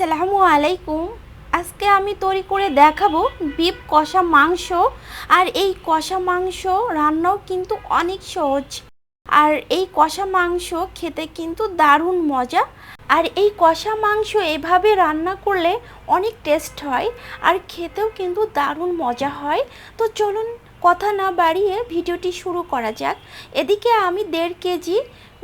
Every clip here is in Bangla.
আসসালামু আলাইকুম। আজকে আমি তৈরি করে দেখাবো বিপ কষা মাংস। আর এই কষা মাংস রান্নাও কিন্তু অনেক সহজ। আর এই কষা মাংস খেতে কিন্তু দারুণ মজা। আর এই কষা মাংস এভাবে রান্না করলে অনেক টেস্ট হয় আর খেতেও কিন্তু দারুণ মজা হয়। তো চলুন কথা না বাড়িয়ে ভিডিওটি শুরু করা যাক। এদিকে আমি দেড় কেজি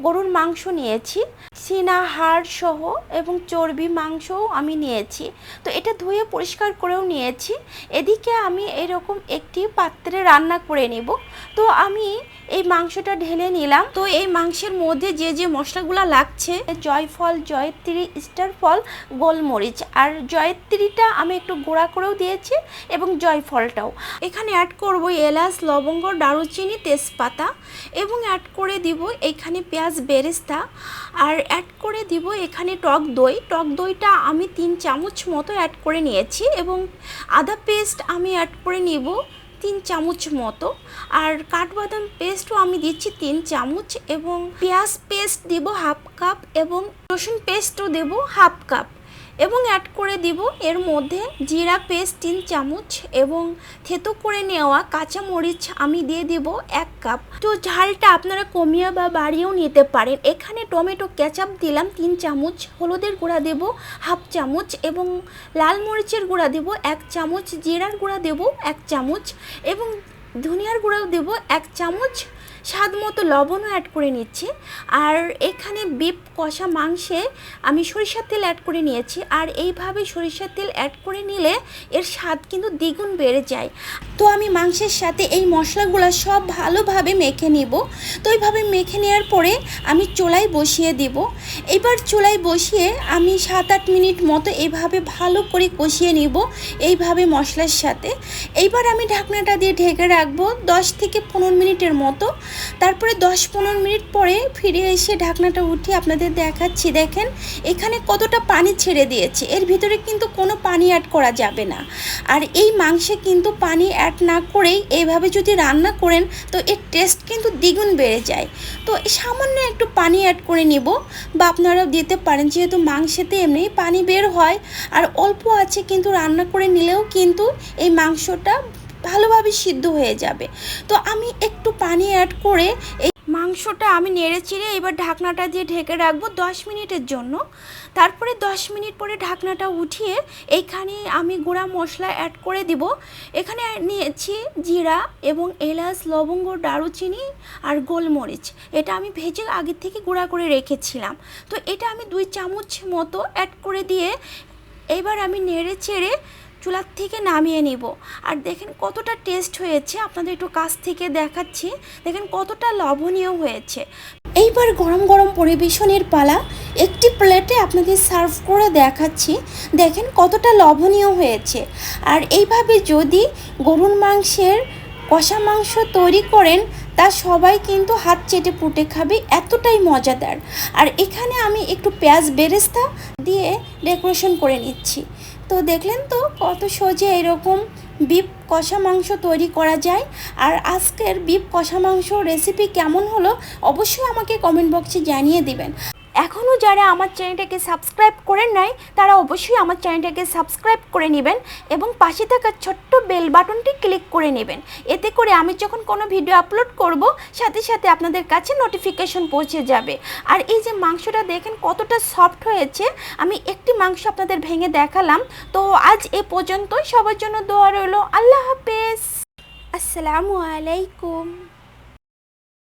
গরুর মাংস নিয়েছি। সিনা হাড় সহ এবং চর্বি মাংসও আমি নিয়েছি। তো এটা ধুয়ে পরিষ্কার করেও নিয়েছি। এদিকে আমি এরকম একটি পাত্রে রান্না করে নেব। তো আমি এই মাংসটা ঢেলে নিলাম। তো এই মাংসের মধ্যে যে যে মশলাগুলো লাগছে, জয়ফল, জয়ত্রী স্টার ফল গোলমরিচ আর জয়ত্রীটা আমি একটু গুঁড়া করেও দিয়েছি এবং জয়ফলটাও। এখানে অ্যাড করব এলাচ, লবঙ্গ, দারুচিনি, তেজপাতা এবং অ্যাড করে দিব এখানে পেঁয়াজ, বেরেস্তা আর অ্যাড করে দিব এখানে টক দই। টক দইটা আমি তিন চামচ মতো অ্যাড করে নিয়েছি এবং আদা পেস্ট আমি অ্যাড করে নিব তিন চামচ মতো। আর কাঠবাদাম পেস্টও আমি দিচ্ছি তিন চামচ এবং পেঁয়াজ পেস্ট দিব হাফ কাপ এবং রসুন পেস্টও দেব হাফ কাপ এবং অ্যাড করে দিব। এর মধ্যে জিরা পেস্ট, তিন চামচ এবং থেতো করে নেওয়া কাঁচা মরিচ আমি দিয়ে দিব এক কাপ। তো ঝালটা আপনারা কমিয়ে বা বাড়িয়েও নিতে পারেন। এখানে টমেটো, কেচাপ দিলাম, তিন চামচ। হলুদের গুঁড়া দেব, হাফ চামচ এবং লাল মরিচের গুঁড়া দেব, এক চামচ। জিরার গুঁড়া দেব, এক চামচ এবং ধনিয়ার গুঁড়াও দেব, এক চামচ। স্বাদ মতো লবণও অ্যাড করে নিচ্ছি। আর এখানে বিপ কষা মাংসে আমি সরিষার তেল অ্যাড করে নিয়েছি। আর এইভাবে সরিষার তেল অ্যাড করে নিলে এর স্বাদ কিন্তু দ্বিগুণ বেড়ে যায়। তো আমি মাংসের সাথে এই মশলাগুলো সব ভালোভাবে মেখে নিব। তো এইভাবে মেখে নেওয়ার পরে আমি চুলায় বসিয়ে দিব। এবার চুলায় বসিয়ে আমি সাত আট মিনিট মতো এইভাবে ভালো করে কষিয়ে নিব এইভাবে মশলার সাথে। এইবার আমি ঢাকনাটা দিয়ে ঢেকে রাখব দশ থেকে পনেরো মিনিটের মতো। তারপরে দশ পনেরো মিনিট পরে ফিরে এসে ঢাকনাটা উঠিয়ে আপনাদের দেখাচ্ছি। দেখেন, এখানে কতটা পানি ছেড়ে দিয়েছে। এর ভিতরে কিন্তু কোনো পানি অ্যাড করা যাবে না। আর এই মাংসে কিন্তু পানি অ্যাড না করেই এইভাবে যদি রান্না করেন, তো এর টেস্ট কিন্তু দ্বিগুণ বেড়ে যায়। তো সামান্য একটু পানি অ্যাড করে নিব বা আপনারাও দিতে পারেন, যেহেতু মাংসেতে এমনি পানি বের হয়। আর অল্প আছে কিন্তু রান্না করে নিলেও কিন্তু এই মাংসটা ভালোভাবে সিদ্ধ হয়ে যাবে। তো আমি একটু পানি অ্যাড করে এই মাংসটা আমি নেড়ে চিড়ে এবার ঢাকনাটা দিয়ে ঢেকে রাখব দশ মিনিটের জন্য। তারপরে দশ মিনিট পরে ঢাকনাটা উঠিয়ে এইখানে আমি গুঁড়া মশলা অ্যাড করে দিব। এখানে নিয়েছি জিরা এবং এলাচ, লবঙ্গ, দারুচিনি আর গোলমরিচ। এটা আমি ভেজে আগে থেকে গুঁড়া করে রেখেছিলাম। তো এটা আমি দুই চামচ মতো অ্যাড করে দিয়ে এবার আমি নেড়ে চেড়ে চুলার থেকে নামিয়ে নিব। আর দেখেন কতটা টেস্ট হয়েছে। আপনাদের একটু কাছ থেকে দেখাচ্ছি। দেখেন কতটা লবণীয় হয়েছে। এইবার গরম গরম পরিবেশনের পালা একটি প্লেটে আপনাদের সার্ভ করে দেখাচ্ছি। দেখেন কতটা লবণীয় হয়েছে। আর এইভাবে যদি গরুর মাংসের কষা মাংস তৈরি করেন, তা সবাই কিন্তু হাত চেটে পুটে খাবে। এতটাই মজাদার। আর এখানে আমি একটু পেঁয়াজ বেরেস্তা দিয়ে ডেকোরেশন করে নিচ্ছি। তো দেখলেন তো কত সহজে এরকম বিপ কষা মাংস তৈরি করা যায়। আর আজকের বিপ কষা মাংস রেসিপি কেমন হলো অবশ্যই আমাকে কমেন্ট বক্সে জানিয়ে দিবেন। এখনও যারা আমার চ্যানেলটাকে সাবস্ক্রাইব করেন নাই, তারা অবশ্যই আমার চ্যানেলটাকে সাবস্ক্রাইব করে নেবেন এবং পাশে থাকা ছোট্ট বেল বাটনটি ক্লিক করে নেবেন। এতে করে আমি যখন কোনো ভিডিও আপলোড করব, সাথে সাথে আপনাদের কাছে নোটিফিকেশন পৌঁছে যাবে। আর এই যে মাংসটা দেখেন কতটা সফট হয়েছে, আমি একটি মাংস আপনাদের ভেঙে দেখালাম। তো আজ এ পর্যন্তই। সবার জন্য দোয়া রইল। আল্লাহ হাফেজ। আসসালামু আলাইকুম।